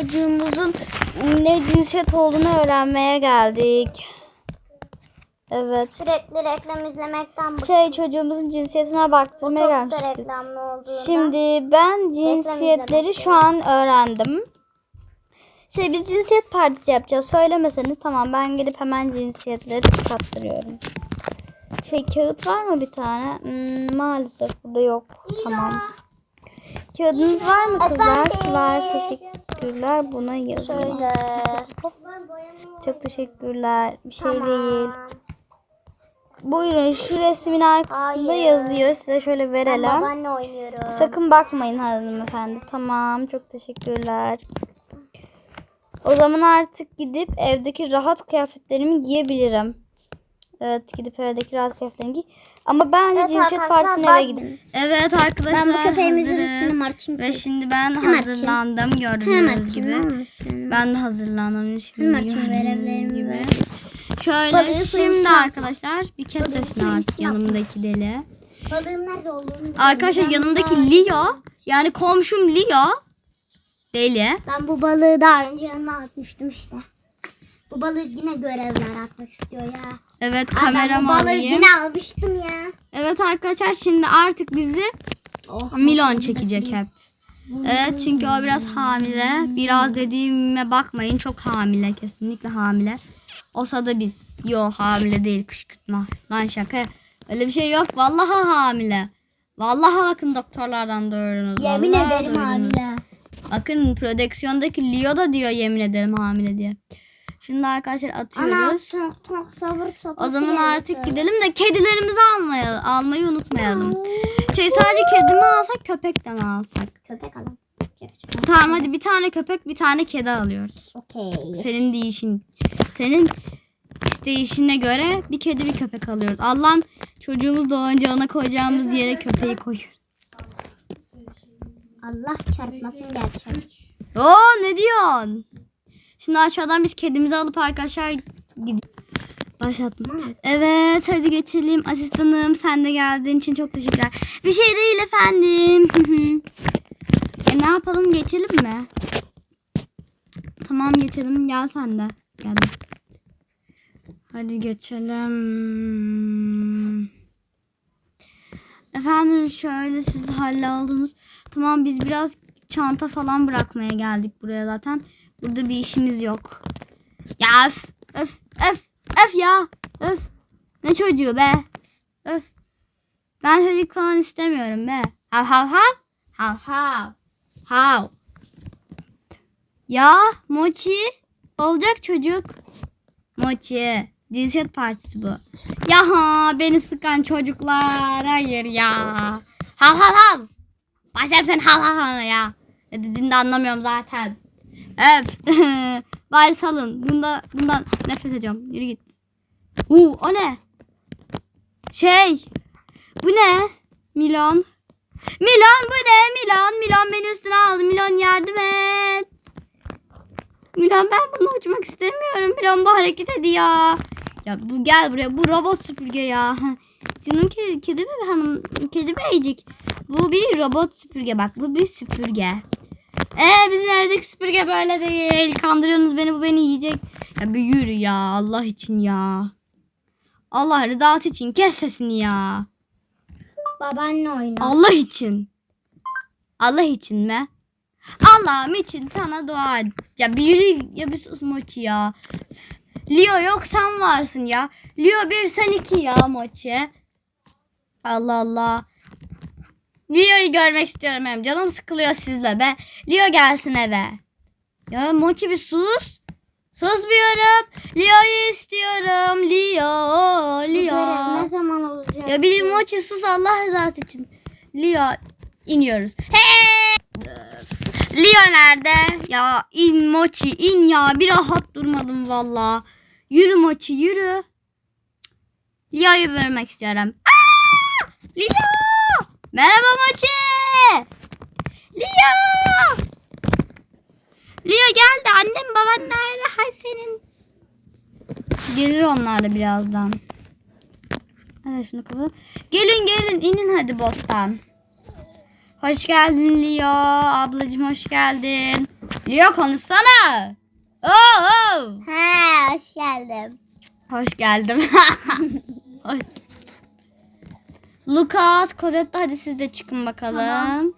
çocuğumuzun ne cinsiyet olduğunu öğrenmeye geldik. Evet. Sürekli reklam izlemekten bıktım. Şey çocuğumuzun cinsiyetine baktırmaya gelmiştik biz. Şimdi ben cinsiyetleri şu an öğrendim. Şey biz cinsiyet partisi yapacağız. Söylemeseniz tamam ben gelip hemen cinsiyetleri çıkarttırıyorum. Şey kağıt var mı bir tane? Hmm, maalesef burada yok. Tamam. Kağıdınız var mı kızlar? Var. Teşekkürler. Buna yazın. Şöyle. Çok teşekkürler. Bir şey Tamam. değil. Buyurun şu resmin arkasında Hayır. yazıyor. Size şöyle Ben verelim. babaanne oynuyorum. Sakın bakmayın hanımefendi. Tamam. Çok teşekkürler. O zaman artık gidip evdeki rahat kıyafetlerimi giyebilirim. Evet gidip evdeki rahat kıyafetlerimi giy. Ama ben de Evet cinsiyet partisine ben- eve gideyim. Evet arkadaşlar Ben bu köpeğimizin hazırız. ismini Marçin Ve şimdi ben Marçin. hazırlandım gördüğünüz gibi. Ben de hazırlandım şimdi Marçin gördüğünüz görevlerimi gibi. ver. Şöyle Balığı şimdi arkadaşlar bir kes sesini artık yanımdaki deli. Balığın nerede olduğunu. Arkadaşlar Ben yanımdaki bu- Leo yani komşum Leo deli. Ben bu balığı daha önce yanına atmıştım işte. Bu balık yine görevler atmak istiyor ya. Evet Aa, ben bu balığı yine almıştım ya. Evet arkadaşlar şimdi artık bizi Oh, Milon çekecek hep. Evet çünkü o biraz hamile. Biraz dediğime bakmayın çok hamile kesinlikle hamile. Olsa da biz. Yok hamile değil kışkırtma. Lan şaka. Öyle bir şey yok. Vallahi hamile. Vallahi bakın doktorlardan doğurunuz. Yemin Vallahi ederim duydunuz. hamile. Bakın prodüksiyondaki Leo da diyor yemin ederim hamile diye. Şimdi arkadaşlar Ana atıyoruz. tok tok sabır sopası O zaman artık gidelim de kedilerimizi almaya, almayı unutmayalım. Şey sadece kedi mi alsak köpek de mi alsak? Köpek alalım. Tamam hadi bir tane köpek bir tane kedi alıyoruz. Okey. Senin değişin. Senin isteyişine göre bir kedi bir köpek alıyoruz. Allah'ın çocuğumuz doğunca ona koyacağımız yere köpeği koyuyoruz. Allah çarpmasın gerçek. Oo ne diyorsun? Şimdi aşağıdan biz kedimizi alıp arkadaşlar gidiyoruz. Başlatma. Evet hadi geçelim. Asistanım sen de geldiğin için çok teşekkürler. Bir şey değil efendim. e ne yapalım geçelim mi? Tamam geçelim. Gel sen de. Geldim. Hadi geçelim. Efendim şöyle siz hallaldınız. Tamam biz biraz çanta falan bırakmaya geldik buraya zaten. Burada bir işimiz yok. Ya öf öf öf öf ya öf. Ne çocuğu be. Öf. Ben çocuk falan istemiyorum be. Hav hav hav. Hav hav. Hav. Ya Mochi olacak çocuk. Mochi. Cinsiyet partisi bu. Ya ha, beni sıkan çocuklar. Hayır ya. Hav hav hav. Başlarım sen hav hav hav ya. Ne dediğini de anlamıyorum zaten. Öf. Bari salın. Bunda, bundan nefret ediyorum. Yürü git. Uu, o ne? Şey. Bu ne? Milon. Milon bu ne? Milon. Milon beni üstüne aldı. Milon yardım et. Milon ben bunu uçmak istemiyorum. Milon bu hareket ediyor. Ya bu gel buraya. Bu robot süpürge ya. Canım kedi, kedi mi hanım? Kedi beycik. Bu bir robot süpürge bak. Bu bir süpürge. Ee bizim evdeki süpürge böyle değil. Kandırıyorsunuz beni bu beni yiyecek. Ya bir yürü ya Allah için ya. Allah rızası için kes sesini ya. Babaanne oyunu. Allah için. Allah için mi? Allah'ım için sana dua et. Ya bir yürü ya bir sus Mochi ya. Leo yok sen varsın ya. Leo bir sen iki ya Mochi. Allah Allah. Leo'yu görmek istiyorum hem. Canım sıkılıyor sizle be. Leo gelsin eve. Ya Mochi bir sus. Susmuyorum. Leo'yu istiyorum. Leo, Leo. Ne zaman olacak? Ya bir mochi sus Allah rızası için. Leo iniyoruz. Hey! Leo nerede? Ya in mochi in ya. Bir rahat durmadım valla. Yürü mochi yürü. Leo'yu vermek istiyorum. Aa! Leo! Merhaba mochi. Leo! Leo geldi. Annem baban nerede? Hay senin. Gelir onlar da birazdan. Hadi şunu kapatalım. Gelin gelin inin hadi bottan. Hoş geldin Leo. Ablacığım hoş geldin. Leo konuşsana. Oo, oo. He hoş geldim. Hoş geldim. Hoş. Lucas, Cosette hadi siz de çıkın bakalım. Tamam.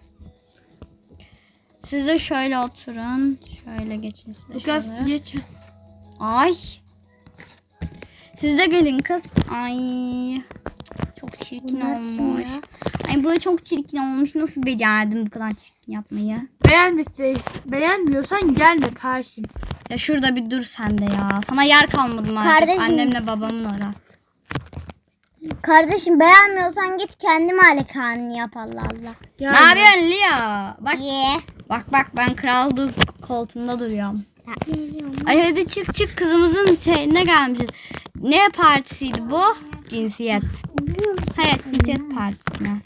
Siz de şöyle oturun. Şöyle geçin siz de Lucas şöyle. geç. Ay. Siz de gelin kız. Ay. Çok çirkin Bunlar olmuş. Ay burası çok çirkin olmuş. Nasıl becerdin bu kadar çirkin yapmayı? Beğenmişsin. Beğenmiyorsan gelme karşım. Ya şurada bir dur sen de ya. Sana yer kalmadı artık? Kardeşim. Annemle babamın ora. Kardeşim beğenmiyorsan git kendi malikaneni yap Allah Allah. Yani. Ne yapıyorsun Leo? Bak Ye. bak bak ben kral du- koltuğumda duruyorum. Ay hadi çık çık kızımızın şeyine gelmişiz. Ne partisiydi bu? Cinsiyet. Evet cinsiyet partisine.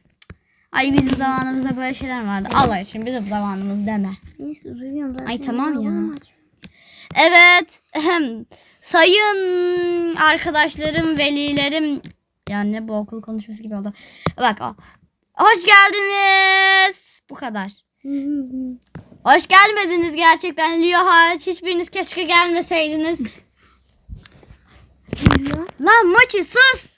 Ay bizim zamanımızda böyle şeyler vardı. Allah için bizim zamanımız deme. Ay, tamam ya. Evet. Sayın arkadaşlarım, velilerim. Yani ne bu okul konuşması gibi oldu. Bak o. Hoş geldiniz. Bu kadar. Hoş gelmediniz gerçekten. Leo hariç hiçbiriniz keşke gelmeseydiniz. Lan maçı sus.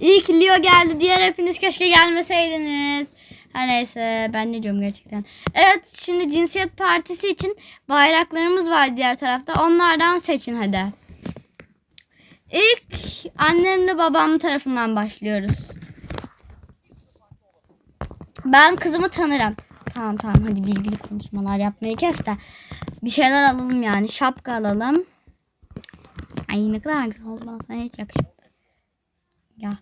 İyi ki Leo geldi. Diğer hepiniz keşke gelmeseydiniz. Her neyse ben ne diyorum gerçekten. Evet şimdi cinsiyet partisi için bayraklarımız var diğer tarafta. Onlardan seçin hadi. İlk annemle babam tarafından başlıyoruz. Ben kızımı tanırım. Tamam tamam hadi bilgili konuşmalar yapmayı kes de. Bir şeyler alalım yani. Şapka alalım. Ay ne kadar güzel oldu bana hiç yakışmadı. Ya.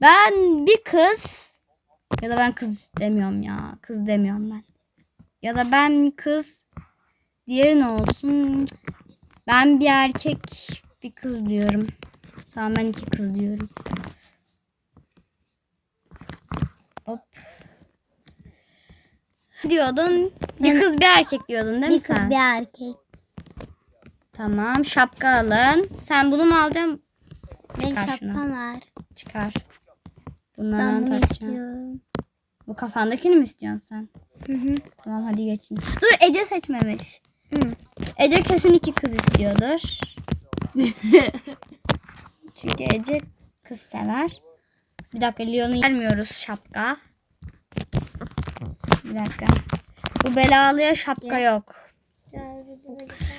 Ben bir kız ya da ben kız demiyorum ya. Kız demiyorum ben. Ya da ben kız diğeri ne olsun? Ben bir erkek bir kız diyorum. Tamam ben iki kız diyorum. Hop. Diyordun. Bir Ben- kız bir erkek diyordun değil mi Bir sen? kız bir erkek. Tamam şapka alın. Sen bunu mu alacaksın? Benim Çıkar şunu. şapkam var. Çıkar. Ben Bunlardan bunu takacağım. istiyorum. Bu kafandakini mi istiyorsun sen? Hı hı. Tamam hadi geçin. Dur Ece seçmemiş. Hı. Ece kesin iki kız istiyordur. Çünkü Ece kız sever. Bir dakika Leon'u vermiyoruz şapka. Bir dakika. Bu belalıya şapka yok.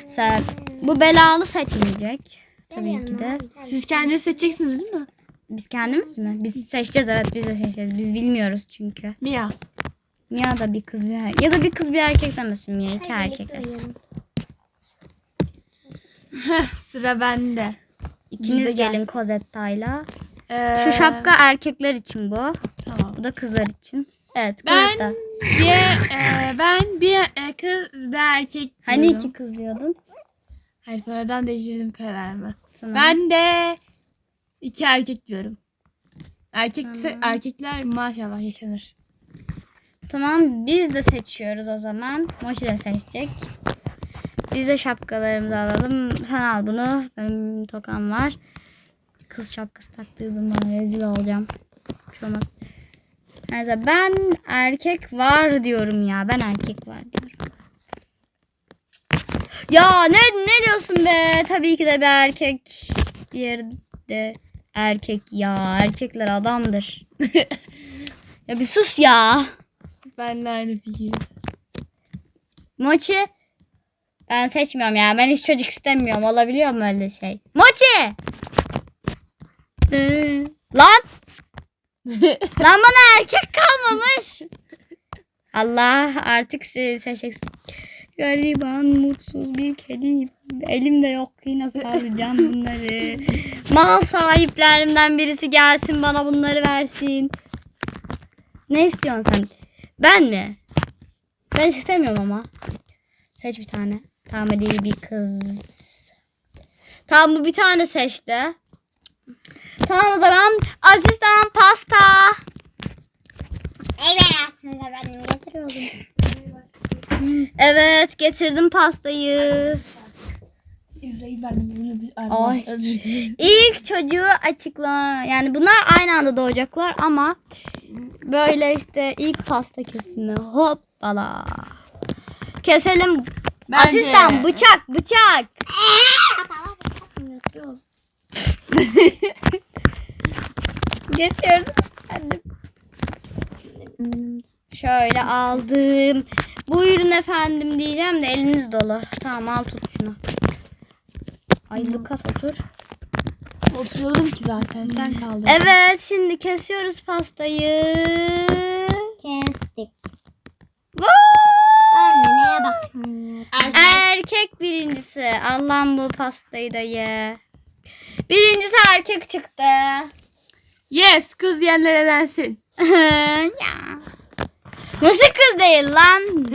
Sen, bu belalı seçmeyecek. Tabii ki de. Siz kendiniz seçeceksiniz değil mi? Biz kendimiz mi? Biz seçeceğiz evet biz de seçeceğiz. Biz bilmiyoruz çünkü. Mia. Mia da bir kız bir er- ya da bir kız bir erkek demesin Mia iki erkek desin. Sıra bende. İkiniz gelin Cosetta'yla. Ee, Şu şapka erkekler için bu. Tamam. Bu da kızlar için. Evet Ben Cosetta. bir, e, ben bir e, kız bir erkek Hani diyorum. iki kız diyordun? Hayır sonradan değiştirdim kararımı. Sana. Ben de iki erkek diyorum. Erkekse erkekler maşallah yaşanır. Tamam biz de seçiyoruz o zaman. Moşi de seçecek. Biz de şapkalarımızı alalım. Sen al bunu. Benim tokam var. Kız şapkası taktıydım bana rezil olacağım. Bir şey olmaz. Neyse ben erkek var diyorum ya. Ben erkek var diyorum. Ya ne ne diyorsun be? Tabii ki de bir erkek. Diğeri de erkek ya. Erkekler adamdır. ya bir sus ya. Benle aynı fikir. Mochi. Ben seçmiyorum ya. Ben hiç çocuk istemiyorum. Olabiliyor mu öyle şey? Mochi. Lan. Lan bana erkek kalmamış. Allah artık seçeceksin. Gariban mutsuz bir kediyim. Elimde yok ki nasıl alacağım bunları. Mal sahiplerimden birisi gelsin bana bunları versin. Ne istiyorsun sen? Ben mi? Ben istemiyorum ama. Seç bir tane. Tamam hadi bir kız. Tamam bu bir tane seçti. Tamam o zaman asistan pasta. Evet aslında benim getiriyordum. Evet getirdim pastayı. İzleyin ben bunu bir Ay. Özür dilerim. İlk çocuğu açıkla. Yani bunlar aynı anda doğacaklar ama böyle işte ilk pasta kesimi. Hoppala. keselim. Bence. Asistan bıçak bıçak. Geçiyorum. Hadi. Şöyle aldım. Buyurun efendim diyeceğim de eliniz dolu. Tamam al tut şunu. Ay Lukas otur. Oturuyordum ki zaten sen kaldın. Evet şimdi kesiyoruz pastayı. Kestik. Neye bakmıyor? Erkek birincisi. Allah'ım bu pastayı da ye. Birincisi erkek çıktı. Yes kız diyenler elensin. ya. Nasıl kız değil lan?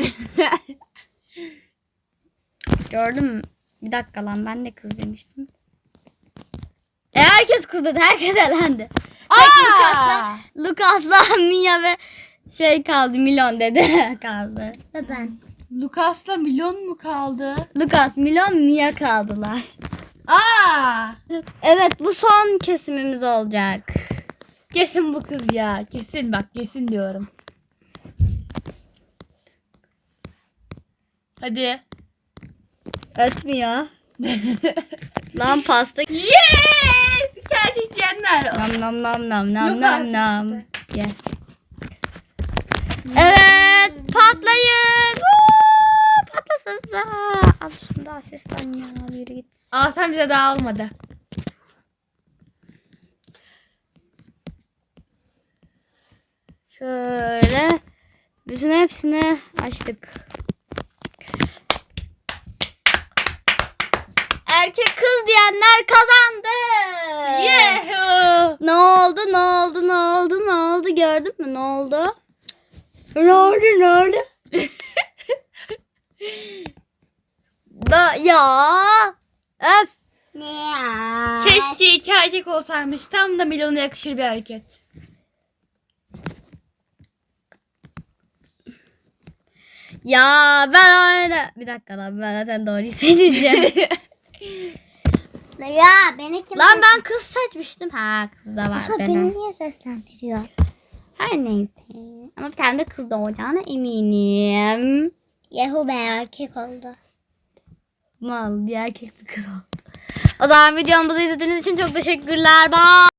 Gördün mü? Bir dakika lan ben de kız demiştim. E herkes kız dedi. Herkes elendi. Tek Lukas'la, Lukas'la Mia ve şey kaldı. Milon dedi kaldı. Ve ben. Lucas'la milyon mu kaldı? Lukas, Milon, Mia kaldılar. Aa! Evet bu son kesimimiz olacak. Kesin bu kız ya. Kesin bak kesin diyorum. Hadi. Ötmüyor. lan pasta. Yes! Gerçek diyenler. Nam nam nam nam nam nam nam. Ye. Evet patlayın. Woo! Patlasınıza. Al şunu da asistan ya. Altan bize daha almadı. Şöyle bütün hepsini açtık. Erkek kız diyenler kazandı. Yeah! Ne oldu? Ne oldu? Ne oldu? Ne oldu? Gördün mü? Ne oldu? Ne oldu? Ne oldu? da ya. Öf. Ne ya? Keşke iki erkek olsaymış. Tam da milyona yakışır bir hareket. Ya ben öyle. Bir dakika lan ben zaten doğruyu seçeceğim. Ya beni kim lan ben kız seçmiştim. Ha kız da var. Ha, benim. beni niye seslendiriyor? Her neyse. Ama bir tane de kız doğacağına eminim. Yahu be erkek oldu. Mal bir erkek bir kız oldu. O zaman videomuzu izlediğiniz için çok teşekkürler. Bye.